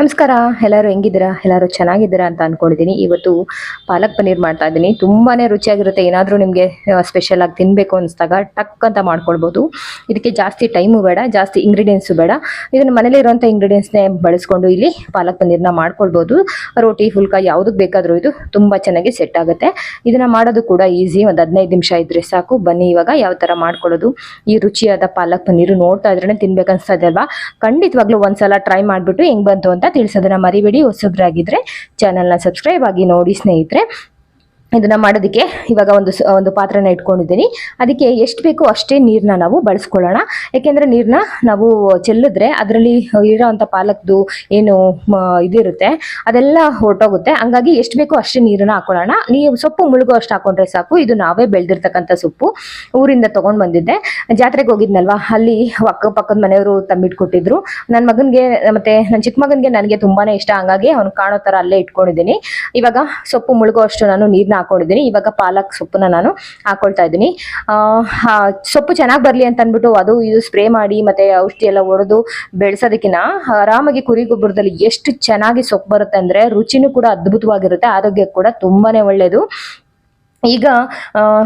ನಮಸ್ಕಾರ. ಎಲ್ಲರೂ ಹೆಂಗಿದ್ದೀರಾ? ಎಲ್ಲರೂ ಚೆನ್ನಾಗಿದ್ದೀರಾ ಅಂತ ಅನ್ಕೊಂಡಿದ್ದೀನಿ. ಇವತ್ತು ಪಾಲಕ್ ಪನ್ನೀರ್ ಮಾಡ್ತಾ ಇದ್ದೀನಿ. ತುಂಬಾನೇ ರುಚಿಯಾಗಿರುತ್ತೆ. ಏನಾದರೂ ನಿಮಗೆ ಸ್ಪೆಷಲ್ ಆಗಿ ತಿನ್ನಬೇಕು ಅನಿಸಿದಾಗ ಟಕ್ ಅಂತ ಮಾಡ್ಕೊಳ್ಬೋದು. ಇದಕ್ಕೆ ಜಾಸ್ತಿ ಟೈಮು ಬೇಡ, ಜಾಸ್ತಿ ಇಂಗ್ರೀಡಿಯೆಂಟ್ಸು ಬೇಡ. ಇದನ್ನು ಮನೇಲಿರುವಂಥ ಇಂಗ್ರೀಡಿಯೆಂಟ್ಸ್ನೇ ಬಳಸ್ಕೊಂಡು ಇಲ್ಲಿ ಪಾಲಕ್ ಪನ್ನೀರ್ನ ಮಾಡ್ಕೊಳ್ಬೋದು. ರೋಟಿ ಹುಲ್ಕ ಯಾವುದಕ್ಕೆ ಬೇಕಾದರೂ ಇದು ತುಂಬ ಚೆನ್ನಾಗಿ ಸೆಟ್ ಆಗುತ್ತೆ. ಇದನ್ನ ಮಾಡೋದು ಕೂಡ ಈಸಿ ಒಂದು ಹದಿನೈದು ನಿಮಿಷ ಇದ್ರೆ ಸಾಕು. ಬನ್ನಿ ಇವಾಗ ಯಾವ ಥರ ಮಾಡ್ಕೊಳ್ಳೋದು. ಈ ರುಚಿಯಾದ ಪಾಲಕ್ ಪನ್ನೀರು ನೋಡ್ತಾ ಇದ್ರೇ ಇದೆ ಅಲ್ವಾ? ಖಂಡಿತವಾಗ್ಲೂ ಒಂದ್ಸಲ ಟ್ರೈ ಮಾಡಿಬಿಟ್ಟು ಹೆಂಗ್ ಬಂತು ಅಂತ ತಿಳಿಸೋದನ್ನ ಮರಿಬೇಡಿ. ಹೊಸಬ್ರಾಗಿದ್ರೆ ಚಾನಲ್ನ ಸಬ್ಸ್ಕ್ರೈಬ್ ಆಗಿ ನೋಡಿ ಸ್ನೇಹಿತರೆ. ಇದನ್ನ ಮಾಡೋದಕ್ಕೆ ಇವಾಗ ಒಂದು ಒಂದು ಪಾತ್ರೆನ ಇಟ್ಕೊಂಡಿದ್ದೀನಿ. ಅದಕ್ಕೆ ಎಷ್ಟು ಬೇಕೋ ಅಷ್ಟೇ ನೀರನ್ನ ನಾವು ಬಳಸ್ಕೊಳ್ಳೋಣ. ಯಾಕೆಂದ್ರೆ ನೀರನ್ನ ನಾವು ಚೆಲ್ಲಿದ್ರೆ ಅದರಲ್ಲಿ ಇರೋವಂಥ ಪಾಲಕ್ದು ಏನು ಇದಿರುತ್ತೆ, ಅದೆಲ್ಲ ಹೊರಟೋಗುತ್ತೆ. ಹಂಗಾಗಿ ಎಷ್ಟು ಬೇಕೋ ಅಷ್ಟೇ ನೀರನ್ನ ಹಾಕೊಳ್ಳೋಣ. ನೀವು ಸೊಪ್ಪು ಮುಳುಗೋ ಅಷ್ಟು ಹಾಕೊಂಡ್ರೆ ಸಾಕು. ಇದು ನಾವೇ ಬೆಳೆದಿರ್ತಕ್ಕಂಥ ಸೊಪ್ಪು. ಊರಿಂದ ತೊಗೊಂಡು ಬಂದಿದ್ದೆ. ಜಾತ್ರೆಗೆ ಹೋಗಿದ್ನಲ್ವಾ? ಅಲ್ಲಿ ಅಕ್ಕ ಪಕ್ಕದ ಮನೆಯವರು ತಂಬಿಟ್ಕೊಟ್ಟಿದ್ರು ನನ್ನ ಮಗನಿಗೆ, ಮತ್ತೆ ನನ್ನ ಚಿಕ್ಕ ಮಗನಿಗೆ ನನಗೆ ತುಂಬಾ ಇಷ್ಟ. ಹಂಗಾಗಿ ಅವ್ನು ಕಾಣೋ ಥರ ಅಲ್ಲೇ ಇಟ್ಕೊಂಡಿದ್ದೀನಿ. ಇವಾಗ ಸೊಪ್ಪು ಮುಳುಗೋ ಅಷ್ಟು ನಾನು ನೀರ್ನ ಹಾಕೊಂಡಿದ್ದೀನಿ. ಇವಾಗ ಪಾಲಕ್ ಸೊಪ್ಪನ್ನ ನಾನು ಹಾಕೊಳ್ತಾ ಇದ್ದೀನಿ. ಸೊಪ್ಪು ಚೆನ್ನಾಗಿ ಬರಲಿ ಅಂತ ಅಂದ್ಬಿಟ್ಟು ಅದು ಇದು ಸ್ಪ್ರೇ ಮಾಡಿ ಮತ್ತೆ ಔಷಧಿ ಎಲ್ಲ ಹೊಡೆದು ಬೆಳೆಸೋದಕ್ಕಿಂತ ಆರಾಮಾಗಿ ಕುರಿ ಗೊಬ್ಬರದಲ್ಲಿ ಎಷ್ಟು ಚೆನ್ನಾಗಿ ಸೊಪ್ಪು ಬರುತ್ತೆ ಅಂದ್ರೆ ರುಚಿನೂ ಕೂಡ ಅದ್ಭುತವಾಗಿರುತ್ತೆ, ಆರೋಗ್ಯಕ್ಕೆ ಕೂಡ ತುಂಬಾನೇ ಒಳ್ಳೆಯದು ಈಗ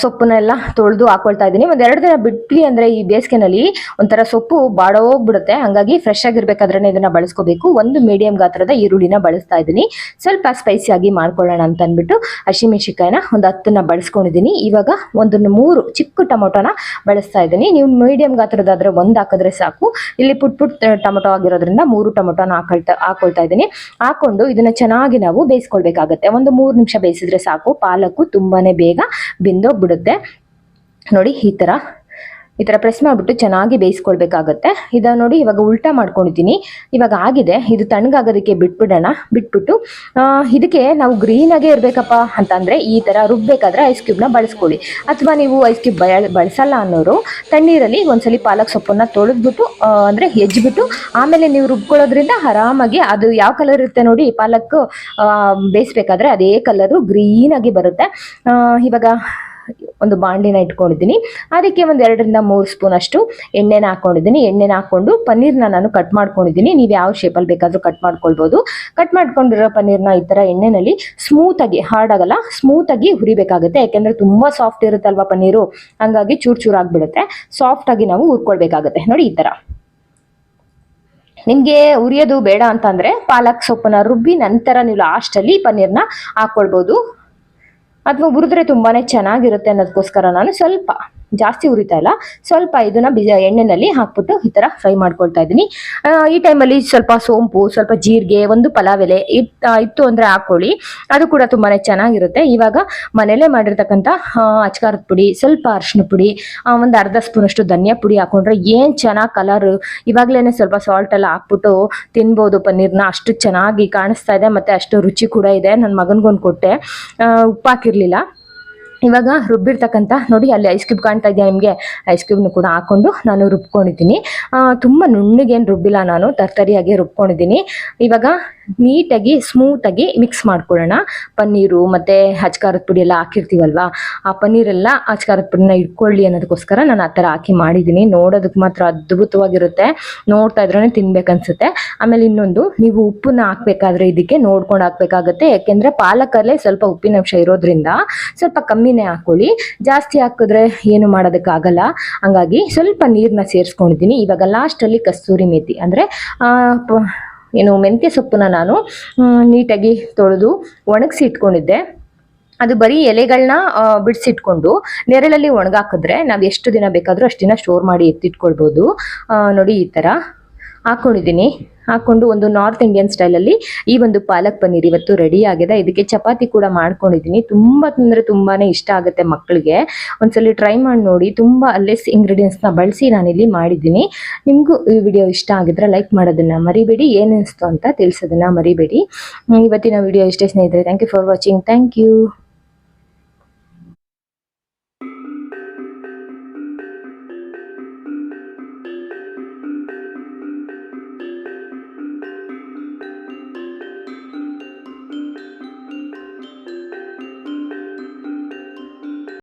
ಸೊಪ್ಪನ್ನ ಸೊಪ್ಪನ್ನೆಲ್ಲ ತೊಳೆದು ಹಾಕೊಳ್ತಾ ಇದ್ದೀನಿ. ಒಂದ್ ಎರಡು ದಿನ ಬಿಟ್ಲಿ ಅಂದ್ರೆ ಈ ಬೇಸಿಗೆನಲ್ಲಿ ಒಂಥರ ಸೊಪ್ಪು ಬಾಡೋಗ್ಬಿಡುತ್ತೆ. ಹಂಗಾಗಿ ಫ್ರೆಶ್ ಆಗಿರ್ಬೇಕಾದ್ರೆ ಇದನ್ನ ಬಳಸ್ಕೋಬೇಕು. ಒಂದು ಮೀಡಿಯಂ ಗಾತ್ರದ ಈರುಳ್ಳಿನ ಬಳಸ್ತಾ ಇದ್ದೀನಿ. ಸ್ವಲ್ಪ ಸ್ಪೈಸಿ ಆಗಿ ಮಾಡ್ಕೊಳ್ಳೋಣ ಅಂತ ಅಂದ್ಬಿಟ್ಟು ಹಸಿಮೆಣಸಿಕಾಯಿನ ಒಂದು ಹತ್ತನ್ನ ಬಳಸ್ಕೊಂಡಿದ್ದೀನಿ. ಇವಾಗ ಒಂದು ಮೂರು ಚಿಕ್ಕ ಟೊಮೊಟೊನ ಬಳಸ್ತಾ ಇದ್ದೀನಿ. ನೀವು ಮೀಡಿಯಂ ಗಾತ್ರದಾದ್ರೆ ಒಂದು ಹಾಕಿದ್ರೆ ಸಾಕು. ಇಲ್ಲಿ ಪುಟ್ ಪುಟ್ ಟೊಮೊಟೊ ಆಗಿರೋದ್ರಿಂದ ಮೂರು ಟೊಮೊಟೊನ ಹಾಕೊಳ್ತಾ ಹಾಕೊಳ್ತಾ ಇದ್ದೀನಿ. ಹಾಕೊಂಡು ಇದನ್ನ ಚೆನ್ನಾಗಿ ನಾವು ಬೇಯಿಸ್ಕೊಳ್ಬೇಕಾಗತ್ತೆ. ಒಂದು ಮೂರು ನಿಮಿಷ ಬೇಯಿಸಿದ್ರೆ ಸಾಕು. ಪಾಲಕ್ಕು ತುಂಬಾನೇ ಬೇಗ ಬೆಂದೋಗ್ಬಿಡುತ್ತೆ. ನೋಡಿ ಈ ಥರ ಈ ಥರ ಪ್ರೆಸ್ ಮಾಡಿಬಿಟ್ಟು ಚೆನ್ನಾಗಿ ಬೇಯಿಸ್ಕೊಳ್ಬೇಕಾಗತ್ತೆ. ಇದನ್ನು ನೋಡಿ ಇವಾಗ ಉಲ್ಟಾ ಮಾಡ್ಕೊಂಡಿದ್ದೀನಿ. ಇವಾಗ ಆಗಿದೆ. ಇದು ತಣ್ಣಗಾಗೋದಕ್ಕೆ ಬಿಟ್ಬಿಡೋಣ. ಬಿಟ್ಬಿಟ್ಟು ಇದಕ್ಕೆ ನಾವು ಗ್ರೀನಾಗೇ ಇರಬೇಕಪ್ಪ ಅಂತಂದರೆ ಈ ಥರ ರುಬ್ಬೇಕಾದ್ರೆ ಐಸ್ ಕ್ಯೂಬ್ನ ಬಳಸ್ಕೊಳ್ಳಿ. ಅಥವಾ ನೀವು ಐಸ್ ಕ್ಯೂಬ್ ಬಳಸಲ್ಲ ಅನ್ನೋರು, ತಣ್ಣೀರಲ್ಲಿ ಒಂದ್ಸಲಿ ಪಾಲಕ್ ಸೊಪ್ಪನ್ನ ತೊಳೆದ್ಬಿಟ್ಟು ಅಂದರೆ ಹೆಜ್ಜಿಬಿಟ್ಟು, ಆಮೇಲೆ ನೀವು ರುಬ್ಕೊಳ್ಳೋದ್ರಿಂದ ಆರಾಮಾಗಿ ಅದು ಯಾವ ಕಲರ್ ಇರುತ್ತೆ ನೋಡಿ, ಪಾಲಕ್ ಬೇಯಿಸ್ಬೇಕಾದ್ರೆ ಅದೇ ಕಲರು ಗ್ರೀನಾಗಿ ಬರುತ್ತೆ. ಇವಾಗ ಒಂದು ಬಾಂಡಿನ ಇಟ್ಕೊಂಡಿದ್ದೀನಿ. ಅದಕ್ಕೆ ಒಂದು ಎರಡರಿಂದ ಮೂರು ಸ್ಪೂನ್ ಅಷ್ಟು ಎಣ್ಣೆನ ಹಾಕೊಂಡಿದ್ದೀನಿ. ಎಣ್ಣೆನ ಹಾಕೊಂಡು ಪನ್ನೀರ್ನ ನಾನು ಕಟ್ ಮಾಡ್ಕೊಂಡಿದ್ದೀನಿ. ನೀವು ಯಾವ ಶೇಪಲ್ಲಿ ಬೇಕಾದರೂ ಕಟ್ ಮಾಡ್ಕೊಳ್ಬೋದು. ಕಟ್ ಮಾಡ್ಕೊಂಡಿರೋ ಪನ್ನೀರ್ನ ಈ ಥರ ಎಣ್ಣೆನಲ್ಲಿ ಸ್ಮೂತಾಗಿ ಹಾರ್ಡ್ ಆಗಲ್ಲ ಸ್ಮೂತಾಗಿ ಹುರಿಬೇಕಾಗುತ್ತೆ. ಯಾಕೆಂದರೆ ತುಂಬ ಸಾಫ್ಟ್ ಇರುತ್ತಲ್ವ ಪನ್ನೀರು? ಹಂಗಾಗಿ ಚೂರು ಚೂರು ಆಗಿಬಿಡುತ್ತೆ. ಸಾಫ್ಟಾಗಿ ನಾವು ಹುರ್ಕೊಳ್ಬೇಕಾಗುತ್ತೆ. ನೋಡಿ ಈ ಥರ ನಿಮಗೆ ಉರಿಯೋದು ಬೇಡ ಅಂತಂದರೆ ಪಾಲಕ್ ಸೊಪ್ಪನ್ನ ರುಬ್ಬಿ ನಂತರ ನೀವು ಲಾಸ್ಟಲ್ಲಿ ಪನ್ನೀರ್ನ ಹಾಕ್ಕೊಳ್ಬೋದು ಅಥವಾ ಹುರಿದ್ರೆ ತುಂಬಾನೇ ಚೆನ್ನಾಗಿರುತ್ತೆ ಅನ್ನೋದಕ್ಕೋಸ್ಕರ ನಾನು ಸ್ವಲ್ಪ ಜಾಸ್ತಿ ಉರಿತಾ ಇಲ್ಲ. ಸ್ವಲ್ಪ ಇದನ್ನ ಬಿಜ ಎಣ್ಣೆನಲ್ಲಿ ಹಾಕ್ಬಿಟ್ಟು ಈ ತರ ಫ್ರೈ ಮಾಡ್ಕೊಳ್ತಾ ಇದ್ದೀನಿ. ಈ ಟೈಮಲ್ಲಿ ಸ್ವಲ್ಪ ಸೋಂಪು, ಸ್ವಲ್ಪ ಜೀರಿಗೆ, ಒಂದು ಪಲಾವ್ ಎಲೆ ಇತ್- ಇತ್ತು ಅಂದ್ರೆ ಹಾಕೊಳ್ಳಿ. ಅದು ಕೂಡ ತುಂಬಾನೇ ಚೆನ್ನಾಗಿರುತ್ತೆ. ಇವಾಗ ಮನೇಲೆ ಮಾಡಿರ್ತಕ್ಕಂಥ ಅಚ್ಕಾರದ ಪುಡಿ, ಸ್ವಲ್ಪ ಅರಿಶಿನ ಪುಡಿ ಒಂದು ಅರ್ಧ ಸ್ಪೂನ್ ಅಷ್ಟು ಧನಿಯಾ ಪುಡಿ ಹಾಕೊಂಡ್ರೆ ಏನು ಚೆನ್ನಾಗಿ ಕಲರ್ ಇವಾಗ್ಲೇನೆ ಸ್ವಲ್ಪ ಸಾಲ್ಟ್ ಎಲ್ಲ ಹಾಕ್ಬಿಟ್ಟು ತಿನ್ಬೋದು. ಪನ್ನೀರ್ನ ಅಷ್ಟು ಚೆನ್ನಾಗಿ ಕಾಣಿಸ್ತಾ ಇದೆ, ಮತ್ತೆ ಅಷ್ಟು ರುಚಿ ಕೂಡ ಇದೆ. ನನ್ನ ಮಗನಿಗೊಂದು ಕೊಟ್ಟೆ. ಉಪ್ಪಾಕಿರ್ಲಿಲ್ಲ. ಇವಾಗ ರುಬ್ಬಿರ್ತಕ್ಕಂಥ ನೋಡಿ ಅಲ್ಲಿ ಐಸ್ ಕ್ಯೂಬ್ ಕಾಣ್ತಾ ಇದೆಯಾ ನಿಮಗೆ? ಐಸ್ ಕ್ಯೂಬ್ನು ಕೂಡ ಹಾಕೊಂಡು ನಾನು ರುಬ್ಕೊಂಡಿದ್ದೀನಿ. ತುಂಬ ನುಣ್ಣಗೇನು ರುಬ್ಬಿಲ್ಲ ನಾನು, ತರ್ತರಿಯಾಗಿ ರುಬ್ಕೊಂಡಿದ್ದೀನಿ. ಇವಾಗ ನೀಟಾಗಿ ಸ್ಮೂತಾಗಿ ಮಿಕ್ಸ್ ಮಾಡ್ಕೊಳ್ಳೋಣ. ಪನ್ನೀರು ಮತ್ತು ಹಚ್ಕಾರದ ಪುಡಿ ಎಲ್ಲ ಹಾಕಿರ್ತೀವಲ್ವಾ? ಆ ಪನ್ನೀರೆಲ್ಲ ಹಚ್ಕಾರದ ಪುಡಿನ ಇಟ್ಕೊಳ್ಳಿ ಅನ್ನೋದಕ್ಕೋಸ್ಕರ ನಾನು ಆ ಥರ ಹಾಕಿ ಮಾಡಿದ್ದೀನಿ. ನೋಡೋದಕ್ಕೆ ಮಾತ್ರ ಅದ್ಭುತವಾಗಿರುತ್ತೆ. ನೋಡ್ತಾ ಇದ್ರೇ ತಿನ್ಬೇಕನ್ಸುತ್ತೆ. ಆಮೇಲೆ ಇನ್ನೊಂದು, ನೀವು ಉಪ್ಪನ್ನ ಹಾಕ್ಬೇಕಾದ್ರೆ ಇದಕ್ಕೆ ನೋಡ್ಕೊಂಡು ಹಾಕ್ಬೇಕಾಗತ್ತೆ. ಯಾಕೆಂದರೆ ಪಾಲಕಲ್ಲೇ ಸ್ವಲ್ಪ ಉಪ್ಪಿನಂಶ ಇರೋದ್ರಿಂದ ಸ್ವಲ್ಪ ಕಮ್ಮಿನೇ ಹಾಕೊಳ್ಳಿ. ಜಾಸ್ತಿ ಹಾಕಿದ್ರೆ ಏನು ಮಾಡೋದಕ್ಕಾಗಲ್ಲ. ಹಂಗಾಗಿ ಸ್ವಲ್ಪ ನೀರನ್ನ ಸೇರಿಸ್ಕೊಂಡಿದ್ದೀನಿ. ಇವಾಗ ಲಾಸ್ಟಲ್ಲಿ ಕಸ್ತೂರಿ ಮೇತಿ. ಅಂದರೆ ಏನು ಮೆಂತ್ಯ ಸೊಪ್ಪನ್ನ ನಾನು ನೀಟಾಗಿ ತೊಳೆದು ಒಣಗಿಸಿ ಇಟ್ಕೊಂಡಿದ್ದೆ. ಅದು ಬರೀ ಎಲೆಗಳನ್ನ ಬಿಡಿಸಿಟ್ಕೊಂಡು ನೆರಳಲ್ಲಿ ಒಣಗಾಕಿದ್ರೆ ನಾವು ಎಷ್ಟು ದಿನ ಬೇಕಾದರೂ ಅಷ್ಟು ದಿನ ಸ್ಟೋರ್ ಮಾಡಿ ಎತ್ತಿಟ್ಕೊಳ್ಬೋದು. ನೋಡಿ ಈ ಥರ ಹಾಕ್ಕೊಂಡಿದ್ದೀನಿ ಹಾಕ್ಕೊಂಡು ಒಂದು ನಾರ್ತ್ ಇಂಡಿಯನ್ ಸ್ಟೈಲಲ್ಲಿ ಈ ಒಂದು ಪಾಲಕ್ ಪನ್ನೀರ್ ಇವತ್ತು ರೆಡಿ ಆಗಿದೆ. ಇದಕ್ಕೆ ಚಪಾತಿ ಕೂಡ ಮಾಡ್ಕೊಂಡಿದ್ದೀನಿ. ತುಂಬ ಅಂದರೆ ತುಂಬಾ ಇಷ್ಟ ಆಗುತ್ತೆ ಮಕ್ಕಳಿಗೆ ಒಂದ್ಸಲಿ ಟ್ರೈ ಮಾಡಿ ನೋಡಿ. ತುಂಬ ಲೆಸ್ ಇಂಗ್ರೀಡಿಯೆಂಟ್ಸ್ನ ಬಳಸಿ ನಾನಿಲ್ಲಿ ಮಾಡಿದ್ದೀನಿ. ನಿಮಗೂ ಈ ವಿಡಿಯೋ ಇಷ್ಟ ಆಗಿದ್ರೆ ಲೈಕ್ ಮಾಡೋದನ್ನ ಮರಿಬೇಡಿ. ಏನಿಸ್ತು ಅಂತ ತಿಳಿಸೋದನ್ನ ಮರಿಬೇಡಿ. ಇವತ್ತಿನ ವಿಡಿಯೋ ಇಷ್ಟೇ ಸ್ನೇಹಿತರೆ. Thank you for watching thank you